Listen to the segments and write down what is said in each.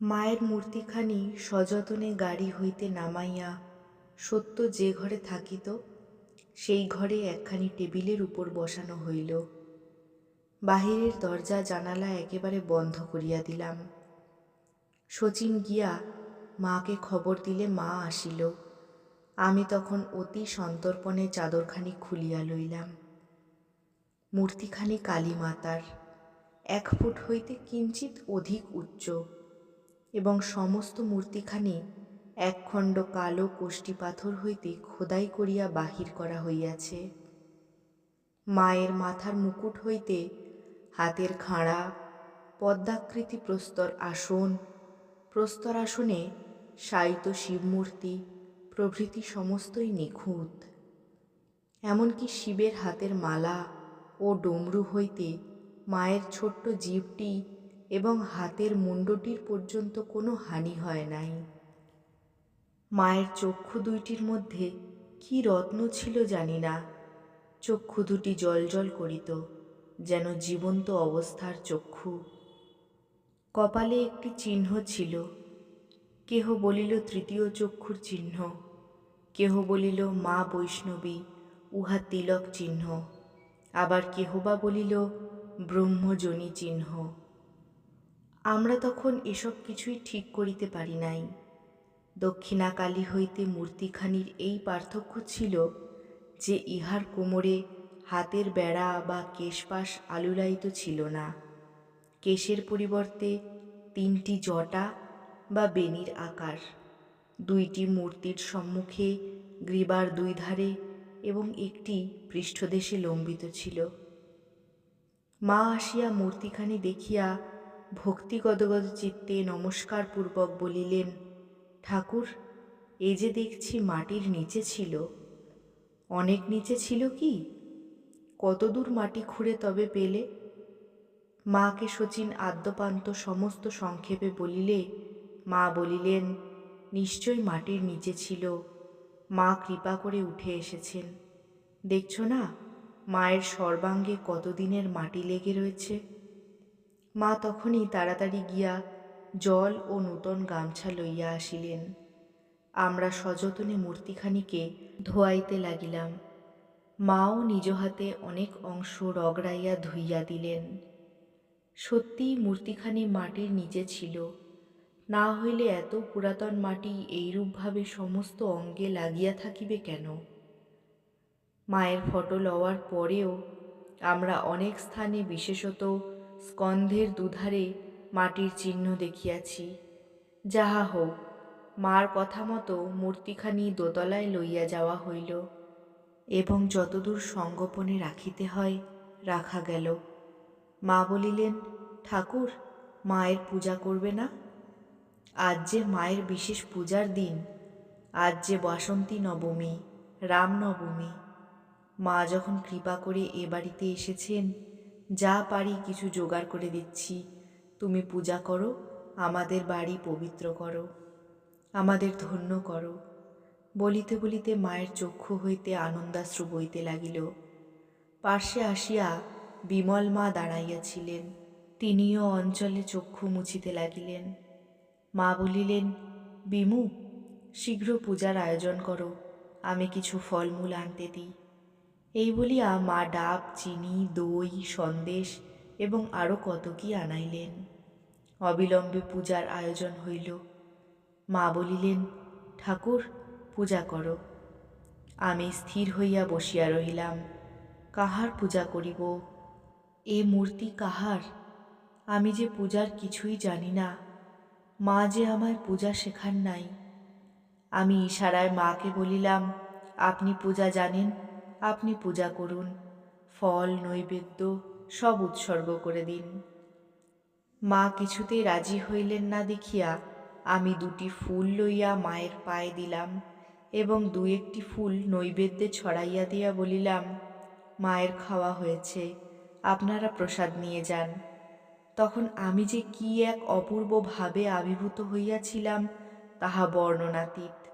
মায়ের মূর্তিখানি সযতনে গাড়ি হইতে নামাইয়া সত্য যে ঘরে থাকিত, সেই ঘরে একখানি টেবিলের উপর বসানো হইল। বাহিরের দরজা জানালা একেবারে বন্ধ করিয়া দিলাম। শচীন গিয়া মাকে খবর দিলে মা আসিল। আমি তখন অতি সন্তর্পণে চাদরখানি খুলিয়া লইলাম। মূর্তিখানি কালী মাতার, এক ফুট হইতে কিঞ্চিত অধিক উচ্চ। এবং সমস্ত মূর্তিখানি একখণ্ড কালো কোষ্ঠী পাথর হইতে খোদাই করিয়া বাহির করা হইয়াছে। মায়ের মাথার মুকুট হইতে হাতের খাঁড়া, পদ্মাকৃতি প্রস্তর আসন, প্রস্তর আসনে শায়িত শিবমূর্তি প্রভৃতি সমস্তই নিখুঁত। এমনকি শিবের হাতের মালা ও ডমরু হইতে মায়ের ছোট্ট জীবটি এবং হাতের মুন্ডটির পর্যন্ত কোনো হানি হয় নাই। মায়ের চক্ষু দুইটির মধ্যে কি রত্ন ছিল জানি না। চক্ষু দুটি জল করিত, যেন জীবন্ত অবস্থার চক্ষু। কপালে একটি চিহ্ন ছিল। কেহ বলিল তৃতীয় চক্ষুর চিহ্ন, কেহ বলিল মা বৈষ্ণবী, উহা তিলক চিহ্ন। আবার কেহ বা বলিল ব্রহ্মজনী চিহ্ন। আমরা তখন এসব কিছুই ঠিক করিতে পারি নাই। দক্ষিণাকালী হইতে মূর্তিখানির এই পার্থক্য ছিল যে ইহার কোমরে হাতের বেড়া বা কেশপাশ আলুলায়িত ছিল না। কেশের পরিবর্তে তিনটি জটা বা বেনির আকার, দুইটি মূর্তির সম্মুখে গ্রীবার দুই ধারে এবং একটি পৃষ্ঠদেশে লম্বিত ছিল। মা আসিয়া মূর্তিখানি দেখিয়া ভক্তিগদগদ চিত্তে নমস্কারপূর্বক বলিলেন, ঠাকুর, এ যে দেখছি মাটির নিচে ছিল, অনেক নিচে ছিল কি? কতদূর মাটি খুঁড়ে তবে পেলে? মাকে শচীন আদ্যপান্ত সমস্ত সংক্ষেপে বলিলে, মা বলিলেন, নিশ্চয় মাটির নিচে ছিল, মা কৃপা করে উঠে এসেছেন। দেখছ না, মায়ের সর্বাঙ্গে কতদিনের মাটি লেগে রয়েছে? মা তখনই তাড়াতাড়ি গিয়া জল ও নূতন গামছা লইয়া আসিলেন। আমরা সযতনে মূর্তিখানিকে ধোয়াইতে লাগিলাম। মাও নিজ হাতে অনেক অংশ রগড়াইয়া ধুইয়া দিলেন। সত্যিই মূর্তিখানি মাটির নিচে ছিল। না হইলে এত পুরাতন মাটি এইরূপভাবে সমস্ত অঙ্গে লাগিয়া থাকিবে কেন? মায়ের ফটো লওয়ার পরেও আমরা অনেক স্থানে বিশেষত স্কন্ধের দুধারে মাটির চিহ্ন দেখিয়াছি। যাহা হোক, মার কথা মতো মূর্তিখানি দোতলায় লইয়া যাওয়া হইল এবং যতদূর সঙ্গোপনে রাখিতে হয়, রাখা গেল। মা বলিলেন, ঠাকুর, মায়ের পূজা করবে না? আজ যে মায়ের বিশেষ পূজার দিন, আজ যে বাসন্তী নবমী, রামনবমী। মা যখন কৃপা করে এ বাড়িতে এসেছেন যা পারি কিছু জোগাড় করে দিচ্ছি। তুমি পূজা করো, আমাদের বাড়ি পবিত্র করো, আমাদের ধন্য করো। বলিতে বলিতে মায়ের চক্ষু হইতে আনন্দাশ্রু বইতে লাগিল। পার্শ্বে আসিয়া বিমল মা দাঁড়াইয়াছিলেন। তিনিও অঞ্চলে চক্ষু মুছিতে লাগিলেন। মা বলিলেন, বিমু, শীঘ্র পূজার আয়োজন করো, আমি কিছু ফলমূল আনতে দিই। এই বলিয়া মা ডাব, চিনি, দই, সন্দেশ এবং আরও কত কি আনাইলেন। অবিলম্বে পূজার আয়োজন হইল। মা বলিলেন, ঠাকুর, পূজা করো। আমি স্থির হইয়া বসিয়া রহিলাম। কাহার পূজা করিব? এ মূর্তি কাহার? আমি যে পূজার কিছুই জানি না। মা যে আমায় পূজা শেখান নাই। আমি ইশারায় মাকে বলিলাম, আপনি পূজা জানেন আপনি পূজা করুন, ফল, নৈবেদ্য সব উৎসর্গ করে দিন। মা কিছুতেই রাজি হইলেন না দেখিয়া আমি দুটি ফুল লইয়া মায়ের পায়ে দিলাম এবং দু একটি ফুল নৈবেদ্যে ছড়াইয়া দিয়া বলিলাম, মায়ের খাওয়া হয়েছে, আপনারা প্রসাদ নিয়ে যান। তখন আমি যে কি এক অপূর্ব ভাবে আবির্ভূত হইয়াছিলাম, তাহা বর্ণনাতীত।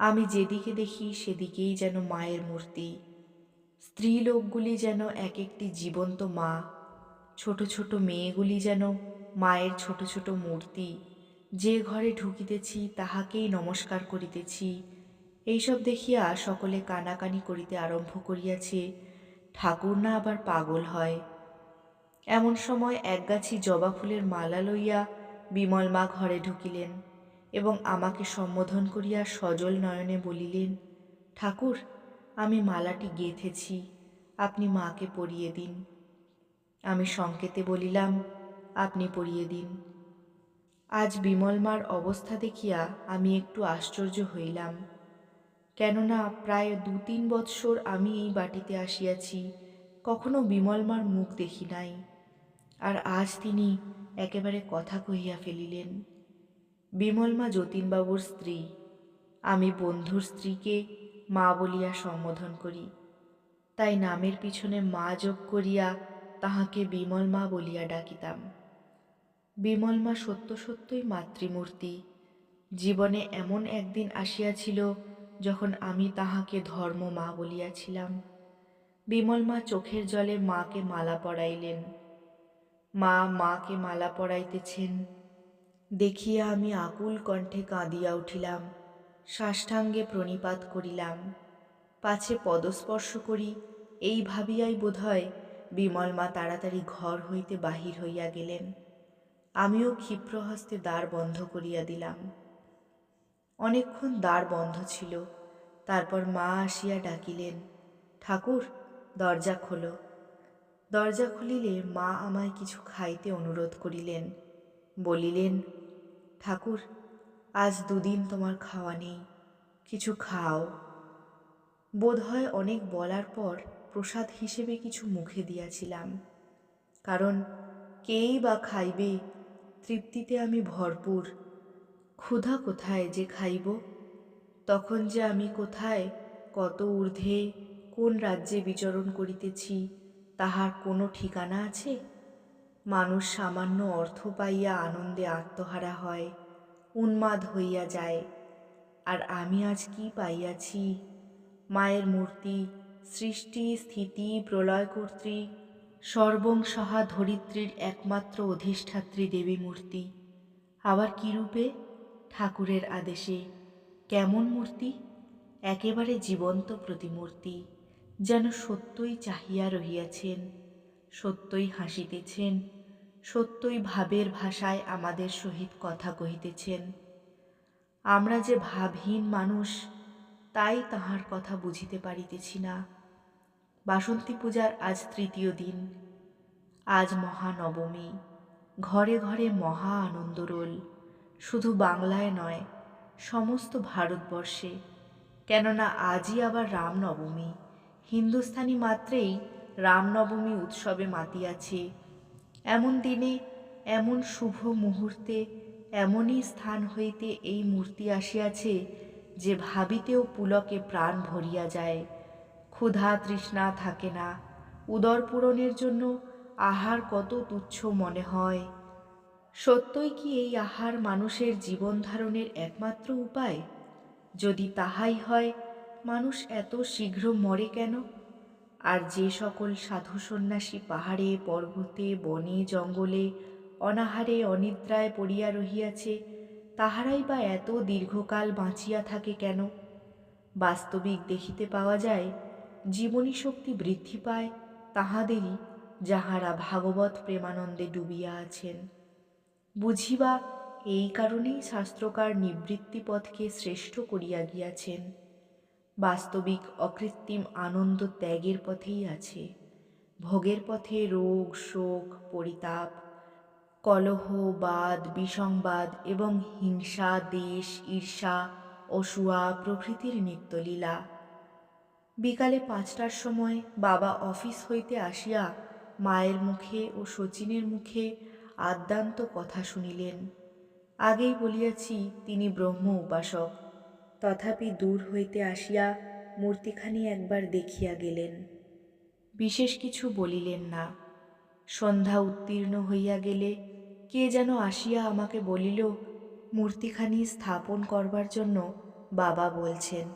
আমি যেদিকে দেখি সেদিকেই যেন মায়ের মূর্তি। স্ত্রীলোকগুলি যেন এক একটি জীবন্ত মা। ছোট ছোট মেয়েগুলি যেন মায়ের ছোট ছোট মূর্তি। যে ঘরে ঢুকিতেছি তাহাকেই নমস্কার করিতেছি। এইসব দেখিয়া সকলে কানাকানি করিতে আরম্ভ করিয়াছে। ঠাকুর না আবার পাগল হয়। এমন সময় একগাছি জবা ফুলের মালা লইয়া বিমল মা ঘরে ঢুকিলেন। এবং আমাকে সম্বোধন করিয়া সজল নয়নে বলিলেন, ঠাকুর, আমি মালাটি গেঁথেছি, আপনি মাকে পরিয়ে দিন। আমি সংকেতে বলিলাম, আপনি পরিয়ে দিন। আজ বিমল মার অবস্থা দেখিয়া আমি একটু আশ্চর্য হইলাম, কেননা প্রায় দু তিন বৎসর আমি এই বাটিতে আসিয়াছি, কখনো বিমল মার মুখ দেখি নাই, আর আজ তিনি একেবারে কথা কহিয়া ফেলিলেন বিমল মা যতীনবাবুর স্ত্রী। আমি বন্ধুর স্ত্রীকে মা বলিয়া সম্বোধন করি। তাই নামের পিছনে মা যোগ করিয়া তাহাকে বিমল মা বলিয়া ডাকিতাম। বিমল মা সত্য সত্যই মাতৃমূর্তি। জীবনে এমন একদিন আসিয়াছিল যখন আমি তাহাকে ধর্ম মা বলিয়াছিলাম। বিমল মা চোখের জলে মাকে মালা পরাইলেন। মা মাকে মালা পরাইতেছেন। দেখিয়া আমি আকুল কণ্ঠে কাঁদিয়া উঠিলাম, সাষ্টাঙ্গে প্রণিপাত করিলাম। পাছে পদস্পর্শ করি, এই ভাবিয়াই বোধহয় বিমল মা তাড়াতাড়ি ঘর হইতে বাহির হইয়া গেলেন। আমিও ক্ষিপ্রহস্তে দ্বার বন্ধ করিয়া দিলাম। অনেকক্ষণ দ্বার বন্ধ ছিল, তারপর মা আসিয়া ডাকিলেন, ঠাকুর, দরজা খোলো। দরজা খুলিলে মা আমায় কিছু খাইতে অনুরোধ করিলেন, বলিলেন ঠাকুর, আজ দুদিন তোমার খাওয়া নেই, কিছু খাও। বোধহয় অনেক বলার পর প্রসাদ হিসেবে কিছু মুখে দিয়াছিলাম, কারণ কেই বা খাইবে, তৃপ্তিতে আমি ভরপুর। ক্ষুধা কোথায় যে খাইব, তখন যে আমি কোথায়, কত ঊর্ধ্বে, কোন রাজ্যে বিচরণ করিতেছি, তাহার কোনো ঠিকানা আছে? মানুষ সামান্য অর্থ পাইয়া আনন্দে আত্মহারা হয়, উন্মাদ হইয়া যায়। আর আমি আজ কি পাইয়াছি? মায়ের মূর্তি, সৃষ্টি, স্থিতি প্রলয়কর্ত্রী সর্বং সহা ধরিত্রীর একমাত্র অধিষ্ঠাত্রী দেবী মূর্তি। আবার কী রূপে? ঠাকুরের আদেশে। কেমন মূর্তি? একেবারে জীবন্ত প্রতিমূর্তি, যেন সত্যই চাহিয়া রহিয়াছেন, সত্যই হাসিতেছেন সত্যই ভাবের ভাষায় আমাদের সহিত কথা কহিতেছেন। আমরা যে ভাবহীন মানুষ, তাই তাহার কথা বুঝিতে পারিতেছি না। বাসন্তী পূজার আজ তৃতীয় দিন। আজ মহানবমী। ঘরে ঘরে মহা আনন্দরোল। শুধু বাংলায় নয়, সমস্ত ভারতবর্ষে। কেননা আজই আবার রামনবমী। হিন্দুস্থানি মাত্রেই রামনবমী উৎসবে মাতিয়াছে এমন দিনে, এমন শুভ মুহূর্তে, এমনই স্থান হইতে এই মূর্তি আসিয়াছে, যে ভাবিতেও পুলকে প্রাণ ভরিয়া যায়। ক্ষুধা তৃষ্ণা থাকে না উদর পূরণের জন্য আহার কত তুচ্ছ মনে হয়। সত্যই কি এই আহার মানুষের জীবন ধারণের একমাত্র উপায়? যদি তাহাই হয়, মানুষ এত শীঘ্র মরে কেন? আর যে সকল সাধু সন্ন্যাসী পাহাড়ে, পর্বতে, বনে, জঙ্গলে অনাহারে, অনিদ্রায় পড়িয়া রহিয়াছে, তাহারাই বা এত দীর্ঘকাল বাঁচিয়া থাকে কেন? বাস্তবিক দেখিতে পাওয়া যায়, জীবনী শক্তি বৃদ্ধি পায় তাহাদেরই যাহারা ভাগবত প্রেমানন্দে ডুবিয়া আছেন। বুঝিবা, এই কারণেই শাস্ত্রকার নিবৃত্তি পথকে শ্রেষ্ঠ করিয়া গিয়াছেন। বাস্তবিক অকৃত্রিম আনন্দ ত্যাগের পথেই আছে। ভোগের পথে রোগ, শোক, পরিতাপ, কলহ, বাদ, বিসংবাদ এবং হিংসা, দেশ, ঈর্ষা, অসুয়া প্রভৃতির নিত্যলীলা। বিকালে পাঁচটার সময় বাবা অফিস হইতে আসিয়া মায়ের মুখে ও শচীনের মুখে আদ্যান্ত কথা শুনিলেন। আগেই বলিয়াছি, তিনি ব্রহ্ম উপাসক। তথাপি দূর হইতে আসিয়া মূর্তিখানি একবার দেখিয়া গেলেন। বিশেষ কিছু বলিলেন না। সন্ধ্যা উত্তীর্ণ হইয়া গেলে কে যেন আসিয়া আমাকে বলিল, মূর্তিখানি স্থাপন করবার জন্য বাবা বলছেন।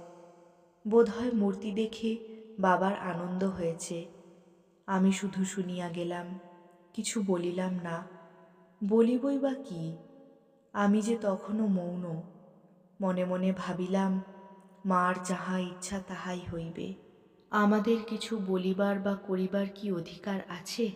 বোধহয় মূর্তি দেখে বাবার আনন্দ হয়েছে। আমি শুধু শুনিয়া গেলাম, কিছু বলিলাম না। বলিবই বা কি? আমি যে তখনও মৌন। মনে মনে ভাবিলাম, মার যাহা ইচ্ছা তাহাই হইবে। আমাদের কিছু বলিবার বা করিবার কি অধিকার আছে?